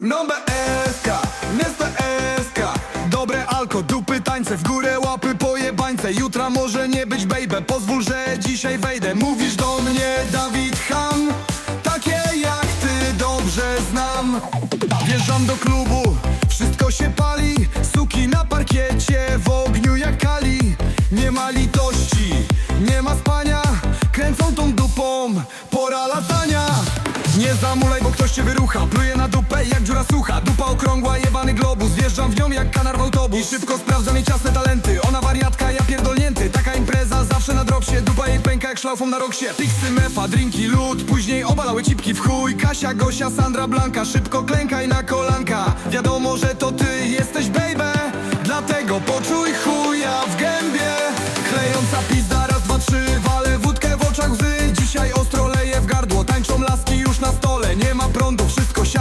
No BSK, miasto SK Dobre alko, dupy, tańce W górę łapy, pojebańce. Jutra może nie być baby Pozwól, że dzisiaj wejdę. Mówisz do mnie Dawid Ham Takie jak ty dobrze znam. Wjeżdżam do klubu Wszystko się pali Suki na parkiecie W ogniu jak kali. Nie ma litości Nie ma spania Kręcą tą dupą Pora latania. Nie zamulaj, ktoś cię wyrucha Pluję na dupę jak dziura sucha. Dupa okrągła, jebany globus Wjeżdżam w nią jak kanar w autobus. I szybko sprawdzam jej ciasne talenty Ona wariatka, ja pierdolnięty. Taka impreza zawsze na dropsie Dupa jej pęka jak szlaufą na roksie. Pixy, mefa, drinki, lód Później obalały cipki w chuj. Kasia, Gosia, Sandra, Blanka Szybko klękaj na kolanka. Wiadomo, że to ty jesteś baby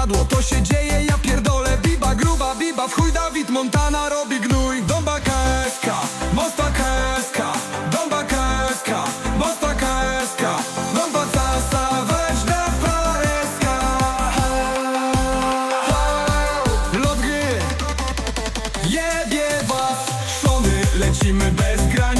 siadło To się dzieje, ja pierdolę. Biba, gruba, biba, w chuj. Dawid Montana robi gnój. Dąba KSK, Mosta KSK Dąba KSK, Mosta KSK Dąba Casa, weź na PSK Lot gry. Jebie was szony, lecimy bez granic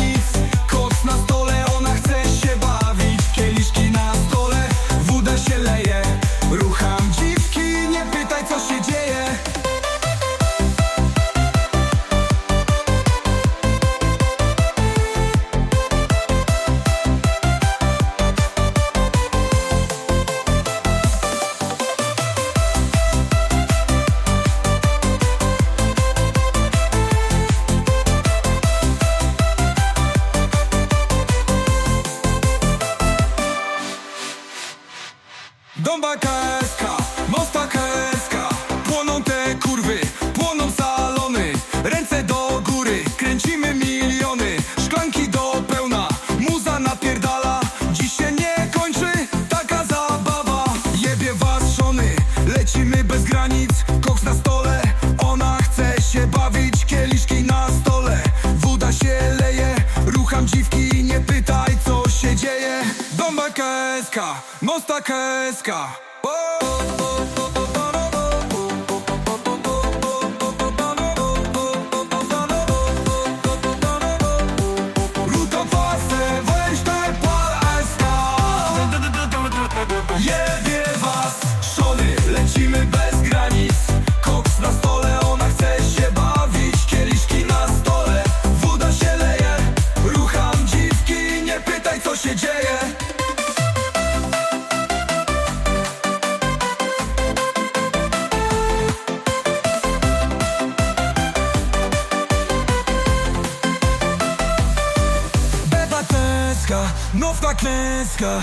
Dąba KSK, Mosta KSK Płoną te kurwy, płoną salony. Ręce do góry, kręcimy miliony. Szklanki do pełna, muza napierdala. Dziś się nie kończy taka zabawa. Jebie was szony, lecimy bez granic KSK, Mosta KSK Klęska, nowka klęska